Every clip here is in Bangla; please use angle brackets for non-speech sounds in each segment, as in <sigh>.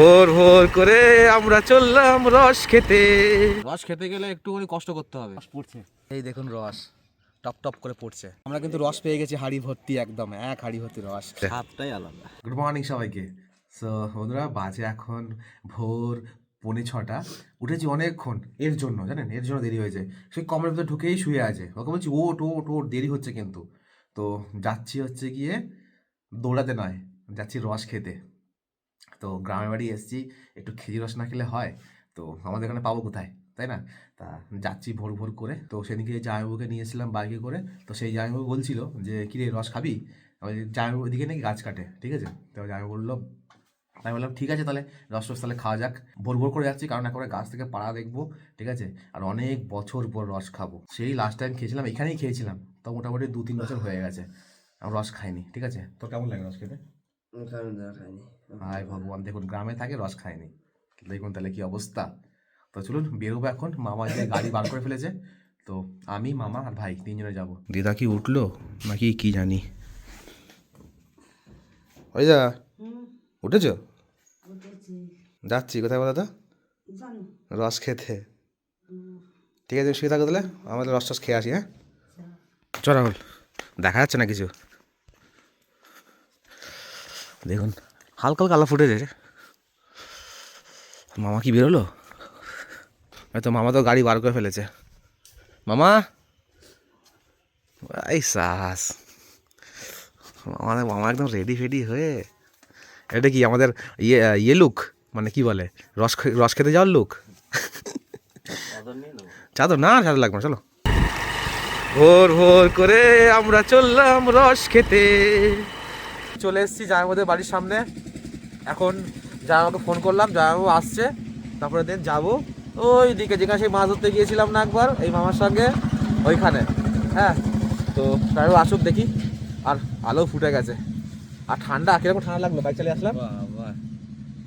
ভোর ভোর করে আমরা চললাম রস খেতে। রস খেতে গেলে একটুখানি কষ্ট করতে হবে। পড়ছে। এই দেখুন রস টপ টপ করে পড়ছে। আমরা কিন্তু রস পেয়ে গেছি হাড়ি ভর্তি একদম এক হাড়ি ভর্তি রস। স্বাদটাই আলাদা। গুড মর্নিং সবাইকে। সো বন্ধুরা বাজে এখন ভোর পৌনে ছটা। উঠেছি অনেকক্ষণ এর জন্য জানেন? এর জন্য দেরি হয়েছে সেই কমরের ভিতরে ঢুকেই শুয়ে আছে। ওকে বলছি ওট ওট ওট দেরি হচ্ছে কিন্তু। তো যাচ্ছি হচ্ছে গিয়ে দৌড়াতে নয় যাচ্ছি রস খেতে। তো গ্রামের বাড়ি এসেছি, একটু খেজুর রস না খেলে হয়, তো আমাদের এখানে পাবো কোথায়, তাই না? তা যাচ্ছি ভোর ভোর করে, তো সেদিনকে জামাইবাবুকে নিয়েছিলাম বাইকে করে, তো সেই জামাইবাবু বলছিল যে, কিরে রস খাবি? জামাইবাবু ওদিকে নাকি গাছ কাটে, ঠিক আছে? তো জামাইবাবু বলল, আমি বললাম, ঠিক আছে তাহলে, রস টস তাহলে খাওয়া যাক, ভোর ভোর করে যাচ্ছি, কারণ একবারে গাছ থেকে পাড়া দেখব, ঠিক আছে? আর অনেক বছর পর রস খাব। সেই লাস্ট টাইম খেয়েছিলাম, এখানেই খেয়েছিলাম, তো মোটামুটি দু তিন বছর হয়ে গেছে, আমি রস খাইনি, ঠিক আছে? তোর কেমন লাগে রস খেতে? হায় ভগবান দেখুন গ্রামে থাকে রস খায়নি। দেখুন তাহলে কি অবস্থা? তো চলুন বেরোবো এখন। মামা যে গাড়ি বার করে ফেলেছে তো আমি মামা আর ভাই তিনজনে যাব। দিদা কি উঠল? নাকি কি জানি? ওই দা উঠেছ? যাচ্ছি কোথায় বলো তো রস খেতে। ঠিক আছে শুয়ে থাকো তাহলে। আমাদের রস টস খেয়ে আসি হ্যাঁ? চ রাহুল। দেখা যাচ্ছে না কিছু? দেখুন, হালকা হালকা আলো ফুটেছে মামা কি বেরোলো হয়তো মামা তো গাড়ি বার করে ফেলেছে। মামা? এই সাস। আমাদের মামা একদম রেডি ফেডি হয়ে। এটা কি আমাদের ইয়ে ইয়ে লুক মানে কি বলে? রস রস খেতে যাওয়ার লুক চাদর না, চাদর লাগবে না, চলো। ভোর ভোর করে আমরা চললাম রস খেতে। চলে এসেছি জামাইবাবুদের বাড়ির সামনে। এখন জামাইবাবুকে ফোন করলাম জামাইবাবু আসছে। তারপরে দিন যাব। ওই দিকে যেখানে সেই মাছ ধরতে গিয়েছিলাম না একবার এই মামার সঙ্গে ওইখানে। হ্যাঁ তো জামাইবাবু আসুক দেখি। আর আলো ফুটে গেছে। আর ঠান্ডা কীরকম ঠান্ডা লাগল? বাইক চালিয়ে আসলাম?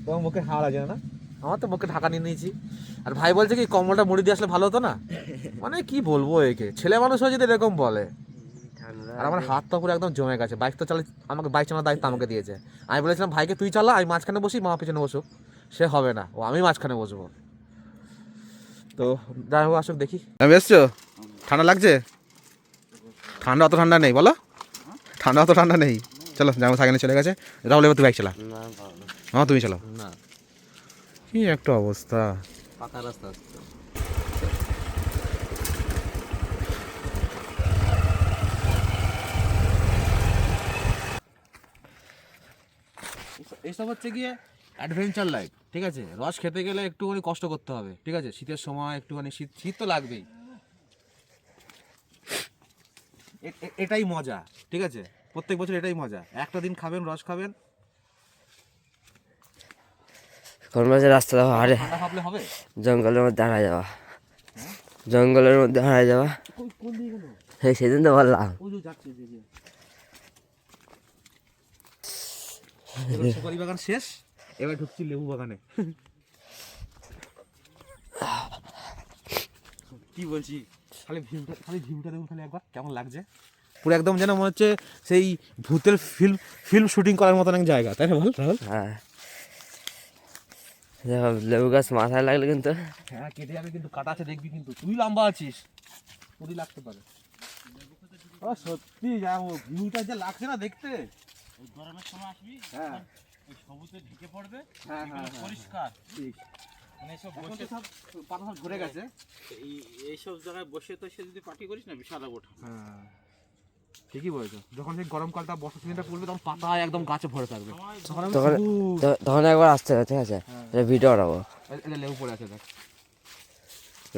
তোমার মুখে হাওয়া লাগে না? আমার তো মুখে ঢাকা নিয়ে নিয়েছি। আর ভাই বলছে কি কম্বলটা মুড়ি দিয়ে আসলে ভালো হতো না? মানে কি বলব একে? ছেলে মানুষ হয়ে যদি এরকম বলে। আর আমার হাত তো পুরো একদম জমে গেছে। বাইক তো চালা আমাকে বাইক চালানোর দায়িত্ব আমাকে দিয়েছে। আমি বলেছিলাম ভাইকে তুই চালা আমি মাঝখানে বসি মা পিছনে বসুক। সে হবে না। ও আমি মাঝখানে বসবো। তো যাই হোক আসুক দেখি। আমি এসছো? ঠান্ডা লাগছে? ঠান্ডা অত ঠান্ডা নেই বলো। ঠান্ডা অত ঠান্ডা নেই। চলো জামা থাকেনি চলে গেছে। রাহুল এবার তুই বাইক চালা। হ্যাঁ তুমি চালাও। না। কি একটা অবস্থা। পাকা রাস্তা এইসব হচ্ছে গিয়ে অ্যাডভেঞ্চার লাইফ ঠিক আছে? রস খেতে গেলে একটুখানি কষ্ট করতে হবে ঠিক আছে? শীতের সময় একটুখানি শীত শীত তো লাগবেই। এটাই মজা ঠিক আছে? প্রত্যেক বছর এটাই মজা। একটা দিন খাবেন রস খাবেন। কোন মাঝে রাস্তা দেওয়া আরে হবে? জঙ্গলের মধ্যে হারায় যাওয়া। জঙ্গলের মধ্যে হারায় যাওয়া? সেদিন তো বললাম ওই যে যাচ্ছে যে যে এবার সুপারি বাগান শেষ এবার ঢুকছি লেবু বাগানে। কি বলছি? খালি ভিউটা খালি ভিউটা দেখুন খালি একবার কেমন লাগছে? পুরো একদম যেন মনে হচ্ছে সেই ভূতের ফিল্ম ফিল্ম শুটিং করার মতন এক জায়গা তাই না বল রাহুল? হ্যাঁ। লেবু গাছ মাথায় লাগলে কিন্তু। হ্যাঁ কেটে যাবে কিন্তু কাটা আছে দেখবি কিন্তু। তুই লম্বা আছিস তোরই লাগতে পারে। ও সত্যি ভিউটা যে লাগছে না দেখতে। গরমের সময় আসবি হ্যাঁ। ওই সবুজে ঢেকে পড়বে হ্যাঁ হ্যাঁ হ্যাঁ। পরিষ্কার। ঠিক। মানে এসব বসে সব পাতা সব ঝরে গেছে। এই এইসব জায়গায় বসে তো সে যদি পার্টি করিস না বিশাল ওঠা হ্যাঁ ঠিকই বলেছ। যখন সেই গরমকালটা বর্ষা সিজনটা পড়বে তখন পাতা একদম গাছে ভরে থাকবে। তখন আমি তখন একবার আসতে হবে ঠিক আছে? হ্যাঁ। এটা ভিডিও বানাবো। লেবু পড়ে আছে দেখ।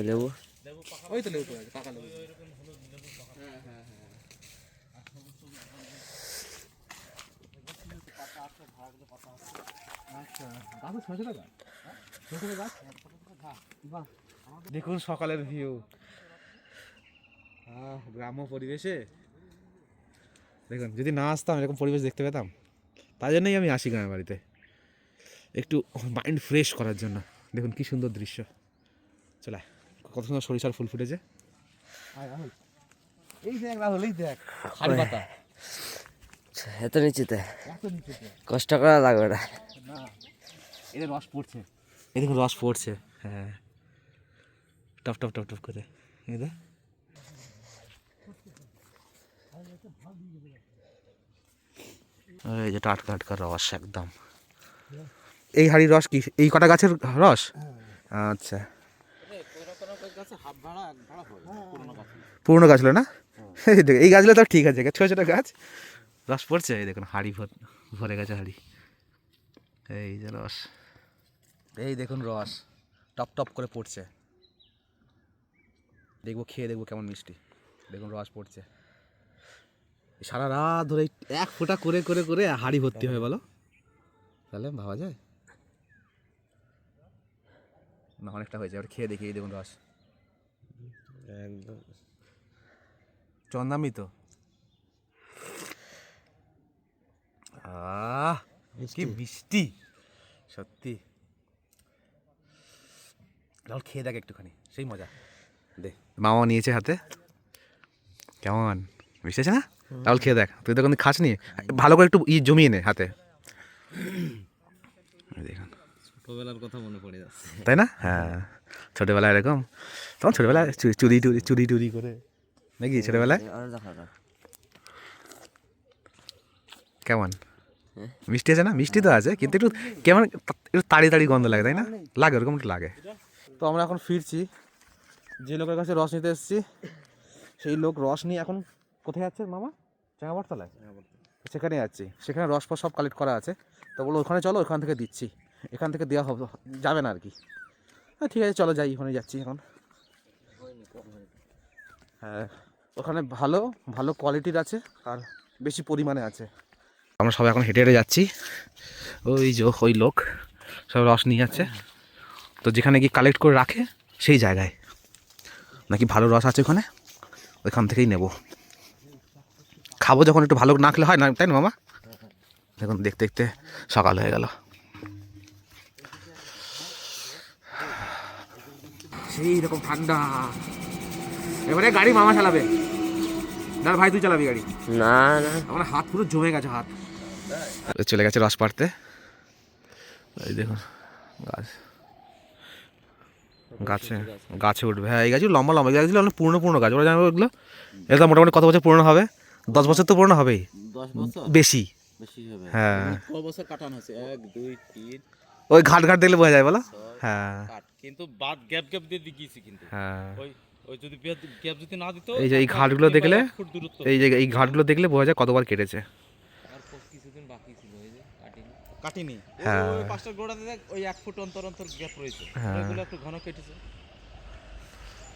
লেবু? ওই তো লেবু পড়ে আছে পাকা লেবু। গাছ ছোট ছোট গাছ ছোট ছোট গাছ বাহ দেখুন সকালের ভিউ গ্রাম্য পরিবেশে। দেখুন যদি না আসতাম এরকম পরিবেশ দেখতে পেতাম। তাই জন্যই আমি আসি গ্রামের বাড়িতে। একটু মাইন্ড ফ্রেশ করার জন্য। দেখুন কি সুন্দর দৃশ্য। চলে কত সুন্দর সরিষার ফুল ফুটেছে। এই দেখ রাহুল এই দেখ। পাতা এত নিচুতে? কষ্ট করা লাগবে না। এটা রস পড়ছে। এই দেখুন রস পড়ছে হ্যাঁ। টপ টপ টপ টপ করে। এই দেখ। এই যে টাটকা টাটকা রস একদম। এই হাড়ি রস কি? এই কটা গাছের রস? আচ্ছা। কোনো কোনো গাছে হাফ ভাড়া এক ভাড়া হয় পুরোনো গাছ। পুরনো গাছ হলো না? এই দেখো এই গাছগুলো তো ঠিক আছে। ছোটো ছোটো গাছ। রস পড়ছে? এই দেখুন হাড়ি ভর ভরে গেছে হাড়ি। এই যে রস। এই দেখুন রস টপ টপ করে পড়ছে। দেখব খেয়ে দেখব কেমন মিষ্টি। দেখুন রস পড়ছে। সারা রাত ধরে এক ফোঁটা করে করে করে হাড়ি ভর্তি হবে বলো। তাহলে ভাবা যায়? না অনেকটা হয়েছে। এবার খেয়ে দেখি এই দেখুন রস। একদম। চন্দামি তো। আহ কি মিষ্টি। সত্যি। রাহুল খেয়ে দেখ একটুখানি সেই মজা। দে। মামা নিয়েছে হাতে। কেমন? মিষ্টি আছে না? রাহুল খেয়ে দেখ। তুই তো কোনো খাস নি ভালো করে একটু ই জমিয়ে নে হাতে। দেখুন। ছোটবেলার কথা মনে পড়ে যাচ্ছে। তাই না? হ্যাঁ। ছোটোবেলায় এরকম। তখন ছোটোবেলায় চুরি টুরি চুরি টুরি করে। নাকি ছোটোবেলায়? কেমন? মিষ্টি আছে না? মিষ্টি তো আছে, কিন্তু একটু কেমন একটু তাড়ি তাড়ি গন্ধ লাগে, তাই না? লাগে, ওরকম একটু লাগে। তো আমরা এখন ফিরছি। যে লোকের কাছে রস নিতে এসেছি, সেই লোক রস নিয়ে এখন কোথায় যাচ্ছে মামা? চাঙাবরতলায় সেখানে যাচ্ছি সেখানে রস সব কালেক্ট করা আছে। তো বলো ওখানে চলো, ওখান থেকে দিচ্ছি। এখান থেকে দেওয়া হবে, যাবে না আর কি। হ্যাঁ ঠিক আছে, চলো যাই, ওখানে যাচ্ছি এখন। হ্যাঁ ওখানে ভালো ভালো কোয়ালিটির আছে, আর বেশি পরিমাণে আছে। আমরা সবাই এখন হেঁটে হেঁটে যাচ্ছি। ওই যে ওই লোক সব রস নিয়ে যাচ্ছে। তো যেখানে গিয়ে কালেক্ট করে রাখে সেই জায়গায়। নাকি ভালো রস আছে ওখানে? ওইখান থেকেই নেব। খাব যখন একটু ভালো না খেলে হয় না তাই না মামা? দেখুন দেখতে দেখতে সকাল হয়ে গেল। সেই রকম ঠান্ডা। এবারে গাড়ি মামা চালাবে। না ভাই তুই চালাবি গাড়ি? না না। আমার হাত পুরো জমে গেছে হাত। চলে গেছে রস পাড়তে। এই দেখুন গাছ। গাছে গাছে উঠবে হ্যাঁ এই গাছগুলো লম্বা লম্বা। গাছগুলো অনেক পুরনো পুরনো গাছ। ওরা জানব এগুলো এটা মোটামুটি কত বছর পুরনো হবে? দশ বছর তো পুরনো হবেই। দশ বছর? বেশি। বেশি হ্যাঁ। ক বছর কাটানো হয়েছে? এক দুই তিন। ওই ঘাট ঘাট দেখলে বোঝা যায় বলো? হ্যাঁ। কিন্তু বাদ গ্যাপ গ্যাপ দিয়ে গিয়েছি কিন্তু। হ্যাঁ। ওই ওই যদি গ্যাপ যদি না দিত এই যে এই ঘাটগুলো দেখলে এই যে এই ঘাটগুলো দেখলে বোঝা যায় কতবার কেটেছে আর কিছুদিন বাকি ছিল ওই যে কাটিনি। হ্যাঁ। ওই পাঁচটা গোড়াতে দেখ ওই এক ফুট অন্তর অন্তর গ্যাপ রয়েছে। হ্যাঁ। ওইগুলো একটু ঘন কেটেছে।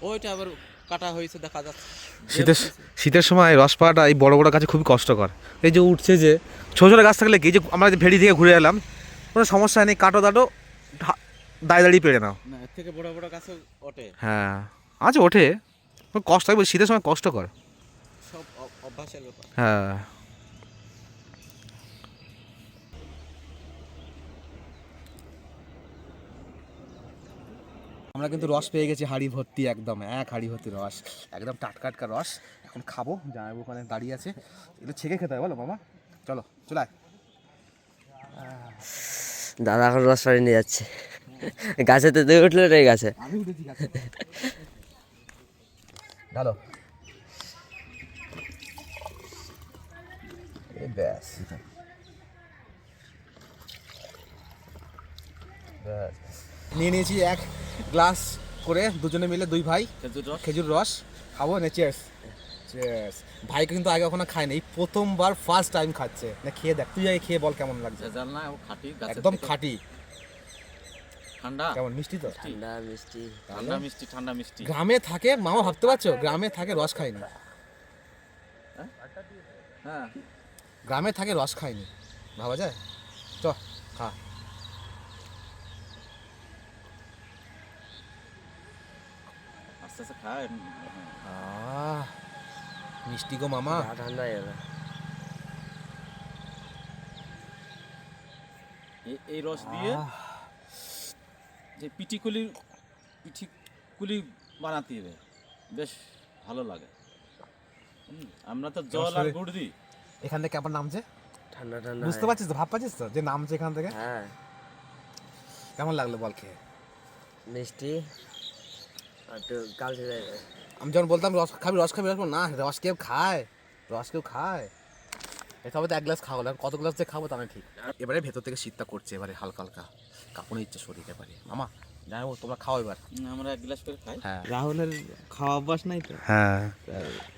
ওইটা আবার কাটা হয়েছে দেখা যাচ্ছে শীতের শীতের সময় রস পাওয়াটা এই বড় বড় গাছে খুবই কষ্টকর। এই যে উঠছে যে ছোটো ছোটো গাছ থাকলে কি যে আমরা যে ভেড়ি থেকে ঘুরে এলাম কোনো সমস্যা নেই কাটো দাটো ঢা- দাঁড়িয়ে দাঁড়িয়ে পেরে নাও। এর থেকে বড় বড় গাছে ওঠে। হ্যাঁ আচ্ছা ওঠে কষ্ট শীতের সময় কষ্টকর। সব অভ্যাসের ব্যাপার। হ্যাঁ। আমরা কিন্তু রস পেয়ে গেছি হাঁড়ি ভর্তি একদম এক হাঁড়ি ভর্তি রস একদম টাটকা টাটকা রস। এখন খাব জামাইবু ওখানে দাঁড়িয়ে আছে। এটা ছেঁকে খেতে হয় বলো মামা। চলো চলায় দাদা এখন রস পাড়ি নিয়ে যাচ্ছে। গাছে তো তুই উঠল রে গাছে। ঢালো ব্যাস। ব্যাস। নিয়ে নিয়েছি এক গ্লাস করে দুজনে মিলে দুই ভাই খেজুর রস। খাব না চেয়ার্স চেয়ার্স ভাই কিন্তু আগে কখনো খায়নি এই প্রথমবার ফার্স্ট টাইম খাচ্ছে। না খেয়ে দেখ তুই আগে খেয়ে বল কেমন লাগছে। ভেজাল না ও খাঁটি একদম। খাঁটি। ঠান্ডা? কেমন মিষ্টি তো? ঠান্ডা মিষ্টি। ঠান্ডা মিষ্টি ঠান্ডা মিষ্টি। গ্রামে থাকে মামা ভাবতে পারছ? গ্রামে থাকে রস খায়নি। হ্যাঁ। গ্রামে থাকে রস খায়নি। ভাবা যায়? চ খা। আস্তে আস্তে খায়। আহ, মিষ্টি গো মামা। ঠান্ডা গেল এই- রস দিয়ে যে পিঠিকুলি পিঠিকুলি বানাতে হবে। বেশ ভালো লাগে। আমরা তো জল আর গুড় দিই। এখান থেকে আবার নামছে? ঠান্ডা ঠান্ডা বুঝতে পারছিস তো? ভাব পাচ্ছিস তো? যে নামছে এখান থেকে? হ্যাঁ। কেমন লাগল বল খেয়ে? মিষ্টি আর একটু কালচে যাবে আমি যখন বলতাম রস খাবি রস খাবি? রস না রস কেউ খায় রস কেউ খায়। তবে তো এক গ্লাস খাব কত গ্লাস যে খাব তা ঠিক এবারে ভেতর থেকে শীতটা করছে এবারে হালকা হালকা। কাঁপুনি ইচ্ছে শরীর এবারে। মামা জানো তোমরা খাও এবার। আমরা এক গ্লাস করে খাই। হ্যাঁ। রাহুলের খাওয়া অভ্যাস নাই তো? হ্যাঁ।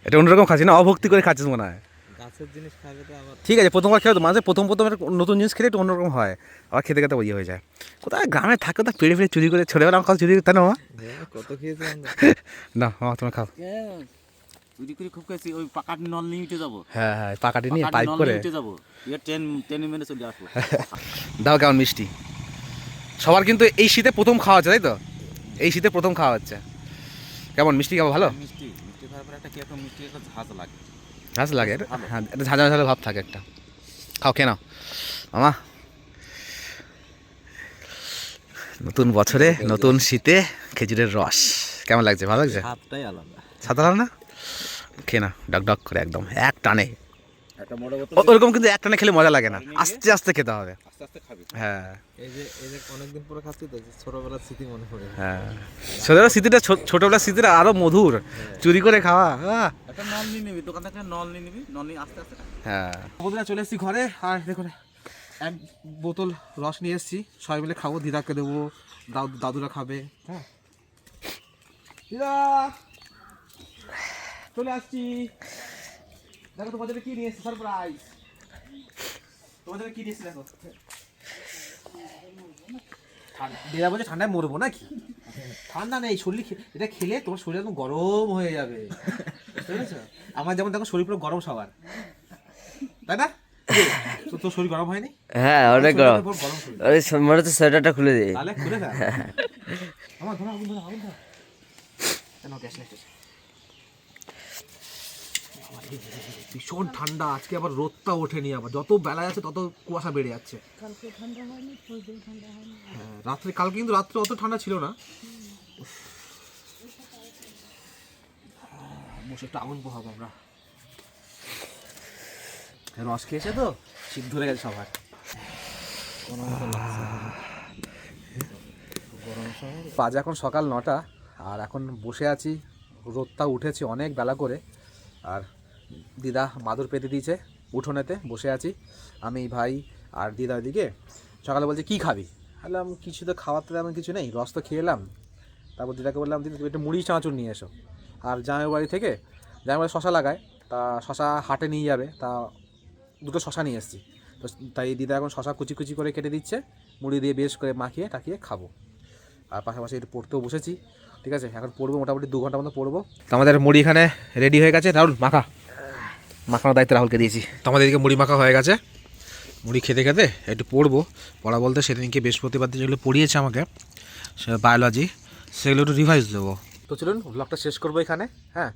এটা অন্যরকম খাচ্ছি না অভক্তি করে খাচ্ছিস মনে হয়। গাছের জিনিস খাবে তো আবার ঠিক আছে প্রথমবার খেলে তো মাঝে প্রথম প্রথম একটা নতুন জিনিস খেলে একটু অন্যরকম হয়। আবার খেতে খেতে ইয়ে হয়ে যায়। কোথায় গ্রামে থাকে তো পেড়ে পেড়ে চুরি করে ছোটবেলা আমার চুরি করতে না কত <laughs> না মামা তোমরা খাও। চুরি করে খুব খাইছি ওই পাকাট নল নিয়ে উঠে যাব। হ্যাঁ হ্যাঁ পাকাটি নিয়ে পাইপ করে। উঠে যাব। ট্রেন ট্রেনে মেরে চলে আসব। <laughs> দাও কেমন মিষ্টি। সবার কিন্তু এই শীতে প্রথম খাওয়া হচ্ছে তাই তো? এই শীতে প্রথম খাওয়া হচ্ছে। কেমন মিষ্টি খাওয়া ভালো? মিষ্টি মিষ্টি খাওয়ার পরে একটা কীরকম মিষ্টি একটা ঝাঁজ লাগে। ঝাঁজ লাগে? হ্যাঁ এটা ঝাঁঝা ঝাঁঝা ভাব থাকে একটা। খাও নাও। মামা। নতুন বছরে নতুন শীতে খেজুরের রস। কেমন লাগছে? ভালো লাগছে? ছাতা না? খেয়ে না ডক ডক করে একদম এক টানে। একটা বোতল ওরকম কিন্তু এক টানে খেলে মজা লাগে না। আস্তে আস্তে খেতে হবে। আস্তে আস্তে খাবি। হ্যাঁ। এই যে এই যে অনেকদিন পরে খাচ্ছি তো ছোটবেলার স্মৃতি মনে পড়ে। হ্যাঁ। ছোটবেলার স্মৃতিটা ছো- ছোটবেলার স্মৃতিটা আরও মধুর। চুরি করে খাওয়া! একটা নল নিয়ে নিবি দোকান থেকে নল নিয়ে নিবি নল নিয়ে আস্তে আস্তে হ্যাঁ। বন্ধুরা চলে এসেছি ঘরে আর দেখুন এক বোতল রস নিয়ে এসেছি। সবাই মিলে খাব দিদাকে দেবো দাদু দাদুরা খাবে হ্যাঁ। দিদা! চলে আসছি। দেখো জন্য কি নিয়ে এসেছি? সারপ্রাইজ জন্য কি নিয়ে এসেছি দেখো? দিদা বলছে ঠান্ডায় মরবো নাকি? ঠান্ডা নেই শরীর এটা খেলে তোমার শরীর একদম গরম হয়ে যাবে। বুঝতে আমার যেমন দেখো শরীর পুরো গরম সবার। তাই না? তো তোর শরীর গরম হয়নি? হ্যাঁ অনেক গরম। শরীর। মনে হচ্ছে সোয়েটারটা খুলে দিই তাহলে খুলে ফেল। আমার ধরো আগুন ধরো আগুন ধরো। কেন গ্যাস। ভীষণ ঠান্ডা আজকে আবার রোদটা ওঠেনি আবার। যত বেলা যাচ্ছে তত কুয়াশা বেড়ে যাচ্ছে। হ্যাঁ রাত্রে কালকে কিন্তু রাত্রে অত ঠান্ডা ছিল না। উফ। বসে একটু আগুন পোহাবো আমরা। রস খেয়েছে তো? শীত ধরে গেছে সবার। বাজে এখন সকাল নটা আর এখন বসে আছি। রোদটা উঠেছে অনেক বেলা করে। আর দিদা মাদুর পেতে দিয়েছে, উঠোনেতে বসে আছি। আমি ভাই আর দিদা ওইদিকে সকালে বলছে, কি খাবি? বললাম, কিছু তো খাওয়ার তো তেমন কিছু নেই, রস তো খেয়ে এলাম। তারপর দিদাকে বললাম, দিদি একটু মুড়ি চানাচুর নিয়ে এসো। আর জামাই বাড়ি থেকে জামাই বাড়ি শশা লাগায়, তা শশা হাটে নিয়ে যাবে, তা দুটো শশা নিয়ে এসেছি। তো তাই দিদা এখন শশা কুচি কুচি করে কেটে দিচ্ছে, মুড়ি দিয়ে বেশ করে মাখিয়ে টাকিয়ে খাব। আর পাশাপাশি একটু পড়তেও বসেছি, ঠিক আছে? এখন পড়ব, মোটামুটি দু ঘণ্টা মতো পড়ব। তো আমাদের মুড়ি এখানে রেডি হয়ে গেছে। রাহুল, মাখা। মাখানোর দায়িত্ব রাহুলকে দিয়েছি। তো আমাদের এদিকে মুড়ি মাখা হয়ে গেছে। মুড়ি খেতে খেতে একটু পড়ব। পড়া বলতে সেদিনকে বৃহস্পতিবার দিন যেগুলো পড়িয়েছে আমাকে বায়োলজি সেগুলো একটু রিভাইজ দেবো। তো চলুন ব্লগটা শেষ করব এখানে হ্যাঁ?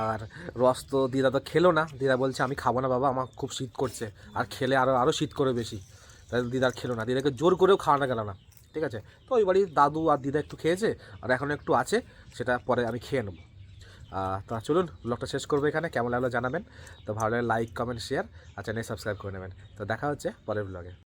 আর রস তো দিদা তো খেলো না। দিদা বলছে আমি খাব না বাবা আমার খুব শীত করছে। আর খেলে আরও আরও শীত করে বেশি। তাই দিদার খেলো না। দিদাকে জোর করেও খাওয়ানো গেল না। ঠিক আছে? তো ওই বাড়ির দাদু আর দিদা একটু খেয়েছে আর এখন একটু আছে সেটা পরে আমি খেয়ে নেব। তা চলুন ব্লগটা শেষ করব এখানে। কেমন লাগল জানাবেন। তো ভালো লাগলে লাইক কমেন্ট শেয়ার আর চ্যানেল সাবস্ক্রাইব করে নেবেন। তো দেখা হচ্ছে পরের ব্লগে